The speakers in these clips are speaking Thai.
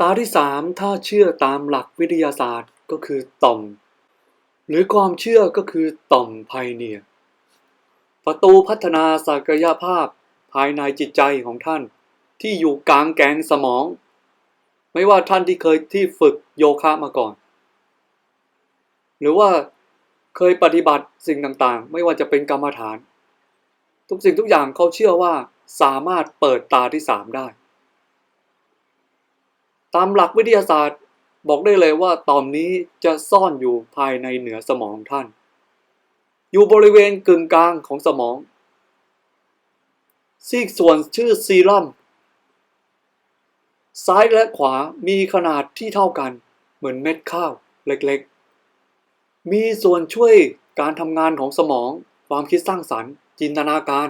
ตาที่สามถ้าเชื่อตามหลักวิทยาศาสตร์ก็คือต่อม หรือความเชื่อก็คือต่อมไพเนียประตูพัฒนาศักยภาพภายในจิตใจของท่านที่อยู่กลางแกนสมอง ไม่ว่าท่านที่เคยที่ฝึกโยคะมาก่อน หรือว่าเคยปฏิบัติสิ่งต่างๆ ไม่ว่าจะเป็นกรรมฐาน ทุกสิ่งทุกอย่างเขาเชื่อว่าสามารถเปิดตาที่สามได้ ตามหลักวิทยาศาสตร์บอกได้เลยว่าตอมนี้จะซ่อนอยู่ภายในเหนือสมองท่าน อยู่บริเวณกึ่งกลางของสมอง ซีกส่วนชื่อซีรัมซ้ายและขวามีขนาดที่เท่ากัน เหมือนเม็ดข้าวเล็กๆ มีส่วนช่วยการทำงานของสมอง ความคิดสร้างสรรค์ จินตนาการ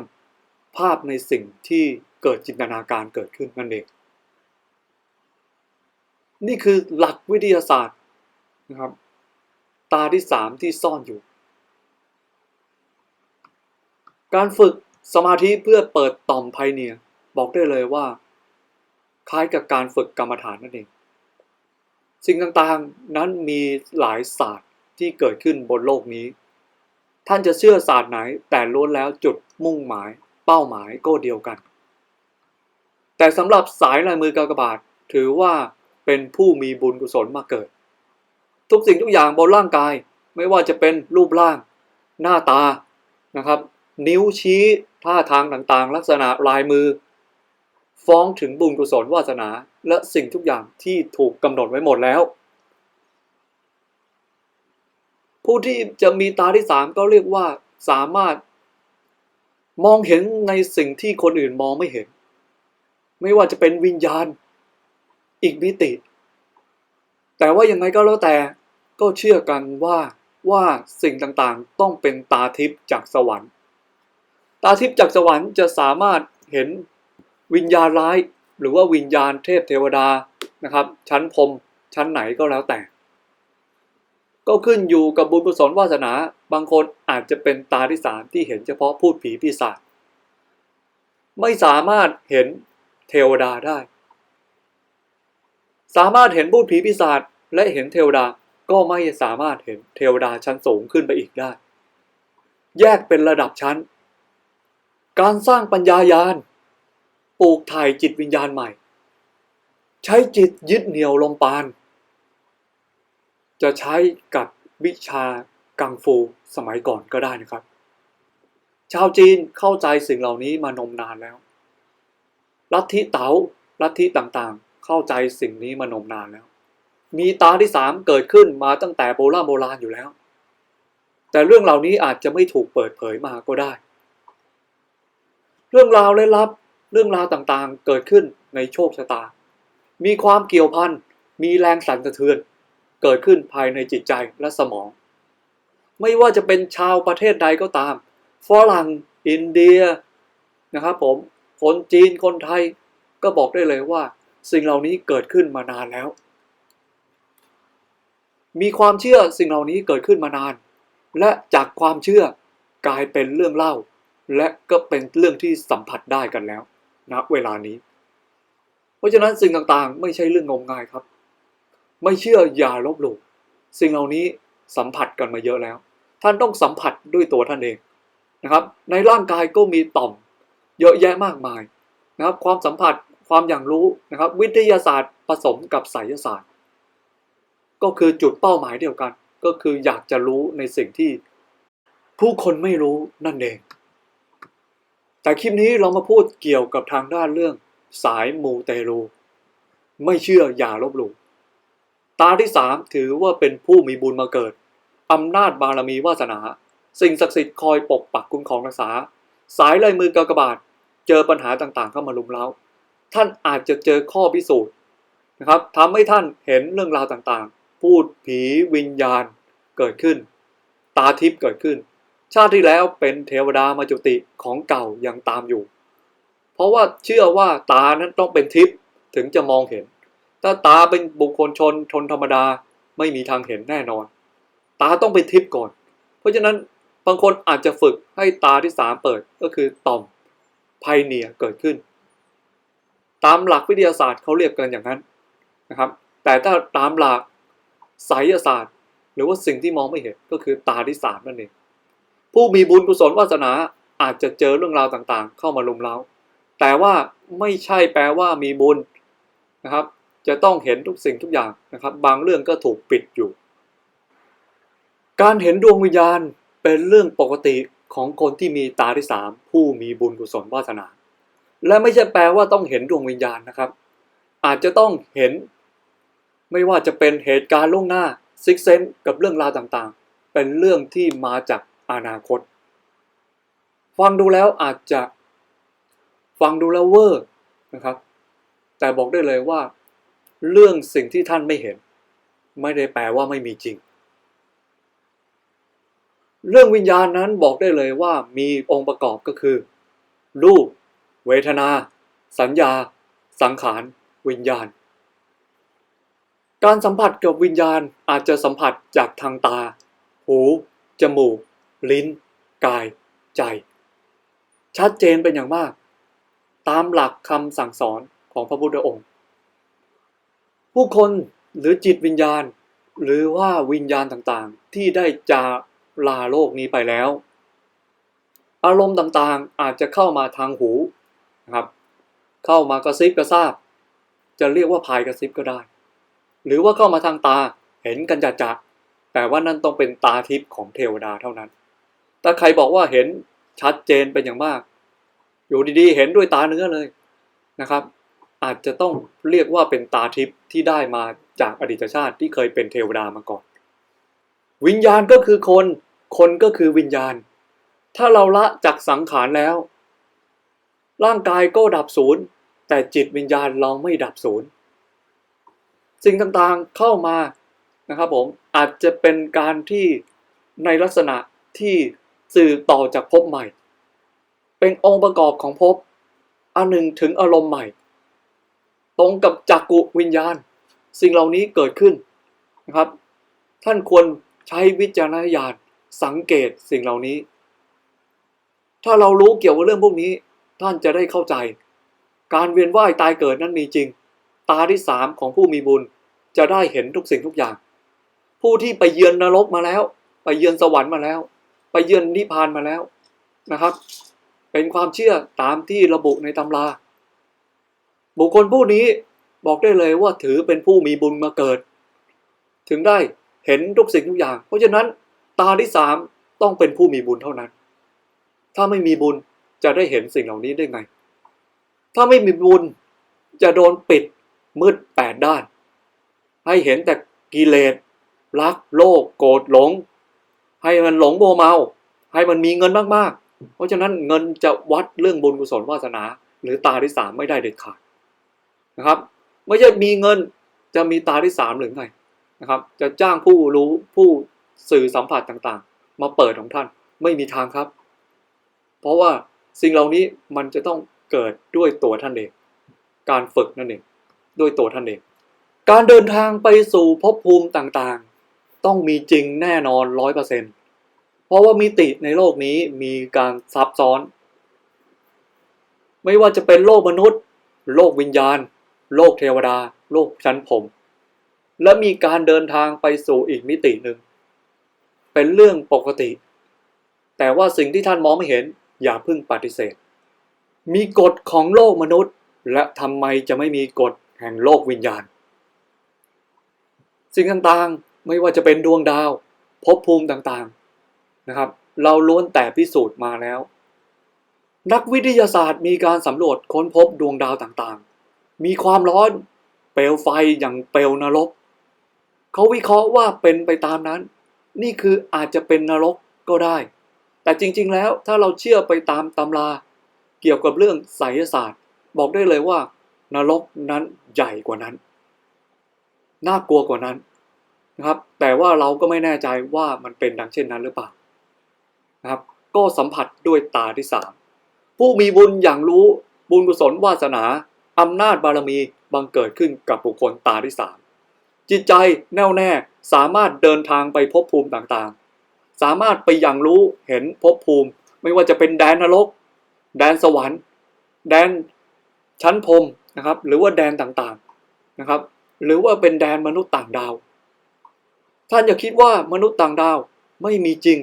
ภาพในสิ่งที่เกิดจินตนาการเกิดขึ้นนั่นเอง นี่คือหลักวิทยาศาสตร์นะครับ ตาที่สามที่ซ่อนอยู่ การฝึกสมาธิเพื่อเปิดต่อมไพเนียบอกได้เลยว่า คล้ายกับการฝึกกรรมฐานนั่นเอง สิ่งต่างๆนั้นมีหลายศาสตร์ที่เกิดขึ้นบนโลกนี้ ท่านจะเชื่อศาสตร์ไหน แต่ล้วนแล้วจุดมุ่งหมาย เป้าหมายก็เดียวกัน แต่สำหรับสายลายมือกากบาทถือว่า เป็นผู้มีบุญกุศลมาเกิด ทุกสิ่งทุกอย่างบนร่างกายไม่ว่าจะเป็นรูปร่าง หน้าตานะครับ นิ้วชี้ท่าทางต่างๆ ลักษณะลายมือ ฟ้องถึงบุญกุศลวาสนาและสิ่งทุกอย่างที่ถูกกำหนดไว้หมดแล้ว ผู้ที่จะมีตาที่สามก็เรียกว่าสามารถมองเห็นในสิ่งที่คนอื่นมองไม่เห็น ไม่ว่าจะเป็นวิญญาณ อีกมิติ แต่ว่ายังไงก็แล้วแต่ก็เชื่อกันว่าว่าสิ่งต่างๆ ต้องเป็นตาทิพย์จากสวรรค์ ตาทิพย์จากสวรรค์จะสามารถเห็นวิญญาณร้าย หรือว่าวิญญาณเทพเทวดานะครับ ชั้นพรหมชั้นไหนก็แล้วแต่ ก็ขึ้นอยู่กับบุญกุศลวาสนา บางคนอาจจะเป็นตาที่สามที่เห็นเฉพาะพูดผีปีศาจไม่สามารถเห็นเทวดาได้ สามารถเห็นพูดผีปีศาจและเห็นเทวดาก็ไม่สามารถเห็นเทวดาชั้นสูงขึ้นไปอีกได้ แยกเป็นระดับชั้น การสร้างปัญญายาณปลูกถ่ายจิตวิญญาณใหม่ ใช้จิตยึดเหนี่ยวลมปาน จะใช้กับวิชากังฟูสมัยก่อนก็ได้นะครับ ชาวจีนเข้าใจสิ่งเหล่านี้มานมนานแล้ว ลัทธิเต๋าลัทธิต่างๆ เข้าใจสิ่งนี้มานมนานแล้ว มีตาที่สามเกิดขึ้นมาตั้งแต่โบราณโบราณอยู่แล้ว แต่เรื่องเหล่านี้อาจจะไม่ถูกเปิดเผยมาก็ได้ เรื่องราวเลยลับ เรื่องราวต่างๆ เกิดขึ้นในโชคชะตา มีความเกี่ยวพัน มีแรงสั่นสะเทือน เกิดขึ้นภายในจิตใจและสมอง ไม่ว่าจะเป็นชาวประเทศใดก็ตาม ฝรั่ง อินเดีย นะครับผม คนจีน คนไทย ก็บอกได้เลยว่า สิ่งเหล่านี้เกิดขึ้นมานานแล้ว มีความเชื่อสิ่งเหล่านี้เกิดขึ้นมานาน และจากความเชื่อกลายเป็นเรื่องเล่า และก็เป็นเรื่องที่สัมผัสได้กันแล้วณนะเวลานี้ เพราะฉะนั้นสิ่งต่างๆ ไม่ใช่เรื่องงมงายครับ ไม่เชื่ออย่าลบหลู่สิ่งเหล่านี้สัมผัสกันมาเยอะแล้ว ท่านต้องสัมผัสด้วยตัวท่านเองนะครับ ในร่างกายก็มีต่อม เยอะแยะมากมายนะครับ ความสัมผัส ความอย่างรู้นะครับ วิทยาศาสตร์ผสมกับไสยศาสตร์ ก็คือจุดเป้าหมายเดียวกัน ก็คืออยากจะรู้ในสิ่งที่ผู้คนไม่รู้นั่นเอง แต่คลิปนี้เรามาพูดเกี่ยวกับทางด้านเรื่อง สายมูเตลูไม่เชื่ออย่าลบหลู่ตาที่สามถือว่าเป็นผู้มีบุญมาเกิดอำนาจบารมีวาสนา สิ่งศักดิ์สิทธิ์คอยปกปักคุ้มครองรักษา สายลายมือกากบาท เจอปัญหาต่างๆเข้ามาลุมเล้า ท่านอาจจะเจอข้อพิสูจน์นะครับทำให้ท่านเห็นเรื่องราวต่างๆ พูดผีวิญญาณเกิดขึ้น ตาทิพย์เกิดขึ้น ชาติที่แล้วเป็นเทวดามาจุติของเก่ายังตามอยู่ เพราะว่าเชื่อว่าตานั้นต้องเป็นทิพย์ถึงจะมองเห็น ถ้าตาเป็นบุคคลชนชนธรรมดาไม่มีทางเห็นแน่นอน ตาต้องเป็นทิพย์ก่อน เพราะฉะนั้นบางคนอาจจะฝึกให้ตาที่สามเปิดก็คือต่อมไพเนียเกิดขึ้น ตามหลักวิทยาศาสตร์เขาเรียกกันอย่างนั้นนะครับ แต่ถ้าตามหลักไสยศาสตร์ หรือว่าสิ่งที่มองไม่เห็นก็คือตาที่สามนั่นเองผู้มีบุญกุศลวาสนาอาจจะเจอเรื่องราวต่างๆ เข้ามาลุมเล้าแต่ว่าไม่ใช่แปลว่ามีบุญนะครับ จะต้องเห็นทุกสิ่งทุกอย่างนะครับ บางเรื่องก็ถูกปิดอยู่ การเห็นดวงวิญญาณเป็นเรื่องปกติของคนที่มีตาที่สามผู้มีบุญกุศลวาสนา และไม่ใช่แปลว่าต้องเห็นดวงวิญญาณนะครับ อาจจะต้องเห็น ไม่ว่าจะเป็นเหตุการณ์ล่วงหน้าซิกเซนกับเรื่องราวต่างๆ เป็นเรื่องที่มาจากอนาคต ฟังดูแล้วอาจจะฟังดูแล้วเวอร์นะครับ แต่บอกได้เลยว่า เรื่องสิ่งที่ท่านไม่เห็น ไม่ได้แปลว่าไม่มีจริง เรื่องวิญญาณนั้นบอกได้เลยว่ามีองค์ประกอบก็คือ รูป เวทนา สัญญา สังขาร วิญญาณ การสัมผัสกับวิญญาณอาจจะสัมผัสจากทางตา หู จมูก ลิ้น กาย ใจ ชัดเจนเป็นอย่างมาก ตามหลักคำสั่งสอนของพระพุทธองค์ ผู้คนหรือจิตวิญญาณ หรือว่าวิญญาณต่างๆ ที่ได้จาลาโลกนี้ไปแล้ว อารมณ์ต่างๆอาจจะเข้ามาทางหู นะครับ เข้ามากระซิบกระซาบ จะเรียกว่าพายกระซิบก็ได้ หรือว่าเข้ามาทางตาเห็นกันจัดๆแต่ว่านั่นต้องเป็นตาทิพย์ของเทวดาเท่านั้น ถ้าใครบอกว่าเห็นชัดเจนเป็นอย่างมาก อยู่ดีๆ เห็นด้วยตาเนื้อเลยนะครับ อาจจะต้องเรียกว่าเป็นตาทิพย์ที่ได้มาจากอดีตชาติที่เคยเป็นเทวดามาก่อน วิญญาณก็คือคน คนก็คือวิญญาณ ถ้าเราละจากสังขารแล้ว ร่างกายก็ดับศูนย์แต่จิตวิญญาณเราไม่ดับศูนย์สิ่งต่างๆเข้ามานะครับผมอาจจะเป็นการที่ในลักษณะที่สื่อต่อจากภพใหม่ เป็นองค์ประกอบของภพอันหนึ่งถึงอารมณ์ใหม่ ตรงกับจักกุวิญญาณ สิ่งเหล่านี้เกิดขึ้นนะครับ ท่านควรใช้วิจารณญาณสังเกตสิ่งเหล่านี้ ถ้าเรารู้เกี่ยวกับเรื่องพวกนี้ ท่านจะได้เข้าใจ การเวียนว่ายตายเกิดนั้นมีจริง ตาที่สามของผู้มีบุญจะได้เห็นทุกสิ่งทุกอย่าง ผู้ที่ไปเยือนนรกมาแล้ว ไปเยือนสวรรค์มาแล้ว ไปเยือนนิพพานมาแล้วนะครับ เป็นความเชื่อตามที่ระบุในตำรา บุคคลผู้นี้บอกได้เลยว่าถือเป็นผู้มีบุญมาเกิด ถึงได้เห็นทุกสิ่งทุกอย่าง เพราะฉะนั้นตาที่สามต้องเป็นผู้มีบุญเท่านั้น ถ้าไม่มีบุญ จะได้เห็นสิ่งเหล่านี้ได้ไง ถ้าไม่มีบุญจะโดนปิดมืดแปดด้าน ให้เห็นแต่กิเลสรักโลภโกรธหลง ให้มันหลงโมเมา ให้มันมีเงินมากๆ เพราะฉะนั้นเงินจะวัดเรื่องบุญกุศลวาสนา หรือตาที่สามไม่ได้เด็ดขาดนะครับ ไม่ใช่มีเงินจะมีตาที่สามหรือไงนะครับ จะจ้างผู้รู้ผู้สื่อสัมผัสต่างๆ มาเปิดของท่านไม่มีทางครับ เพราะว่า สิ่งเหล่านี้มันจะต้องเกิดด้วยตัวท่านเอง การฝึกนั่นเอง ด้วยตัวท่านเอง การเดินทางไปสู่ภพภูมิต่างๆ ต้องมีจริงแน่นอนร้อยเปอร์เซ็นต์เพราะว่ามิติในโลกนี้มีการซับซ้อน ไม่ว่าจะเป็นโลกมนุษย์ โลกวิญญาณ โลกเทวดา โลกชั้นผม และมีการเดินทางไปสู่อีกมิติหนึ่ง เป็นเรื่องปกติ แต่ว่าสิ่งที่ท่านมองไม่เห็น อย่าเพิ่งปฏิเสธ มีกฎของโลกมนุษย์ และทำไมจะไม่มีกฎแห่งโลกวิญญาณ สิ่งต่างๆไม่ว่าจะเป็นดวงดาวภพภูมิต่างๆนะครับ เราล้วนแต่พิสูจน์มาแล้ว นักวิทยาศาสตร์มีการสำรวจค้นพบดวงดาวต่างๆ มีความร้อน เปลวไฟอย่างเปลวนรกเขาวิเคราะห์ว่าเป็นไปตามนั้น นี่คืออาจจะเป็นนรกก็ได้ แต่จริง ๆ แล้วถ้าเราเชื่อไปตามตำราเกี่ยวกับเรื่องไสยศาสตร์ บอกได้เลยว่า นรกนั้นใหญ่กว่านั้น น่ากลัวกว่านั้นนะครับ แต่ว่าเราก็ไม่แน่ใจว่ามันเป็นดังเช่นนั้นหรือเปล่านะครับ ก็สัมผัสด้วยตาที่สามผู้มีบุญอย่างรู้บุญกุศลวาสนาอำนาจบารมีบังเกิดขึ้นกับบุคคลตาที่สามจิตใจแน่วแน่สามารถเดินทางไปภพภูมิต่างๆ สามารถไปอย่างรู้เห็นภพภูมิ ไม่ว่าจะเป็นแดนนรก แดนสวรรค์ แดนชั้นพรมนะครับ หรือว่าแดนต่างๆนะครับ หรือว่าเป็นแดนมนุษย์ต่างดาว ท่านอย่าคิดว่ามนุษย์ต่างดาวไม่มีจริง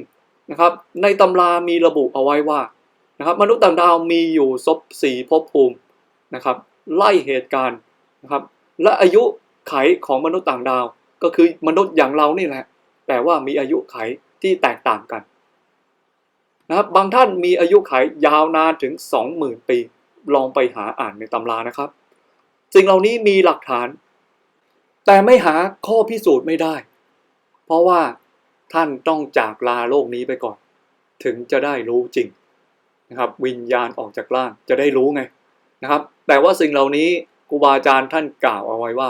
นะครับ ในตำรามีระบุเอาไว้ว่านะครับ มนุษย์ต่างดาวมีอยู่ศพสี่ภพภูมินะครับ ไล่เหตุการณ์นะครับ และอายุไขของมนุษย์ต่างดาว ก็คือมนุษย์อย่างเรานี่แหละ แต่ว่ามีอายุไข ที่แตกต่างกันนะครับบางท่านมีอายุไขยยาวนานถึง 20,000 ปี ลองไปหาอ่านในตำรานะครับสิ่งเหล่านี้มีหลักฐาน แต่ไม่หาข้อพิสูจน์ไม่ได้ เพราะว่าท่านต้องจากลาโลกนี้ไปก่อน ถึงจะได้รู้จริงนะครับ วิญญาณออกจากร่างจะได้รู้ไงนะครับ แต่ว่าสิ่งเหล่านี้ครูบาอาจารย์ท่านกล่าวเอาไว้ว่า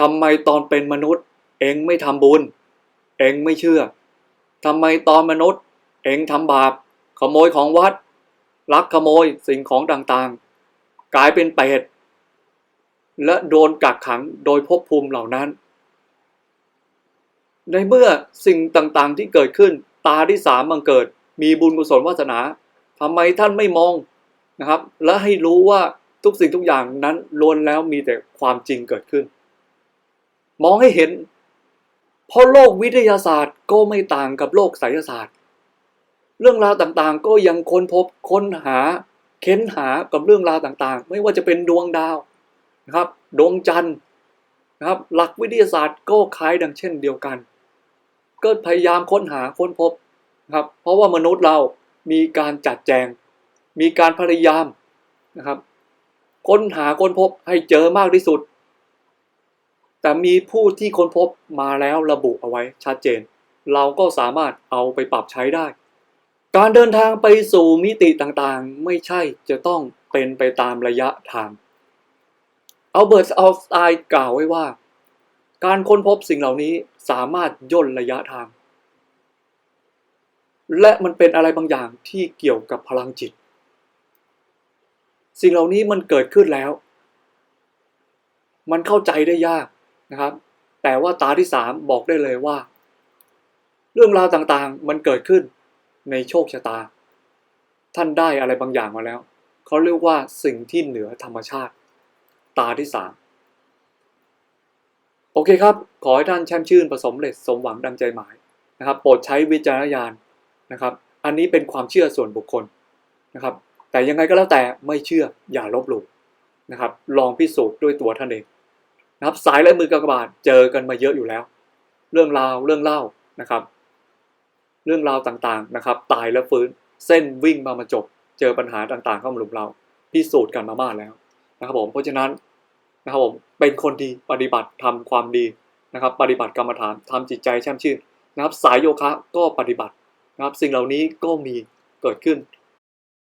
ทำไมตอนเป็นมนุษย์ เองไม่ทำบุญ เองไม่เชื่อ ทำไมตอนมนุษย์ เองทำบาป ขโมยของวัด ลักขโมยสิ่งของต่างๆ กลายเป็นเปรตและโดนกักขังโดยภพภูมิเหล่านั้น ในเมื่อสิ่งต่างๆที่เกิดขึ้น ตาที่สามบังเกิด มีบุญกุศลวาสนาทำไมท่านไม่มองนะครับ และให้รู้ว่าทุกสิ่งทุกอย่างนั้นล้วนแล้วมีแต่ความจริงเกิดขึ้น มองให้เห็น เพราะโลกวิทยาศาสตร์ก็ไม่ต่างกับโลกไสยศาสตร์ เรื่องราวต่างๆ ก็ยังค้นพบค้นหา เค้นหากับเรื่องราวต่างๆ ไม่ว่าจะเป็นดวงดาวนะครับ ดวงจันทร์นะครับ หลักวิทยาศาสตร์ก็คล้ายดังเช่นเดียวกัน ก็พยายามค้นหาค้นพบนะครับ เพราะว่ามนุษย์เรามีการจัดแจง มีการพยายามนะครับ ค้นหาค้นพบให้เจอมากที่สุด แต่มีผู้ที่ค้นพบมาแล้วระบุเอาไว้ชัดเจน เราก็สามารถเอาไปปรับใช้ได้ การเดินทางไปสู่มิติต่างๆ ไม่ใช่จะต้องเป็นไปตามระยะทางอัลเบิร์ตอัลสไตน์กล่าวไว้ว่า การค้นพบสิ่งเหล่านี้สามารถย่นระยะทาง และมันเป็นอะไรบางอย่างที่เกี่ยวกับพลังจิต สิ่งเหล่านี้มันเกิดขึ้นแล้ว มันเข้าใจได้ยาก นะครับ แต่ว่าตาที่สามบอกได้เลยว่า เรื่องราวต่างๆมันเกิดขึ้นในโชคชะตา ท่านได้อะไรบางอย่างมาแล้ว เขาเรียกว่าสิ่งที่เหนือธรรมชาติ ตาที่สามโอเคครับ ขอให้ท่านแช่มชื่นประสมเร็จสมหวังดังใจหมายนะครับ โปรดใช้วิจารณญาณนะครับ อันนี้เป็นความเชื่อส่วนบุคคลนะครับ แต่ยังไงก็แล้วแต่ไม่เชื่ออย่าลบหลู่นะครับ ลองพิสูจน์ด้วยตัวท่านเอง นะครับสายและมือกากบาทเจอกันมาเยอะอยู่แล้ว เรื่องราวเรื่องเล่านะครับ เรื่องราวต่างๆนะครับ ตายแล้วฟื้นเส้นวิ่งมามาจบ เจอปัญหาต่างๆ เข้ามาหลุมเราพิสูจน์กันมามากแล้วนะครับผมเพราะฉะนั้นนะครับผมเป็นคนดีปฏิบัติทำความดีนะครับ ปฏิบัติกรรมฐานทำจิตใจแช่มชื่นนะครับ สายโยคะก็ปฏิบัตินะครับ สิ่งเหล่านี้ก็มีเกิดขึ้น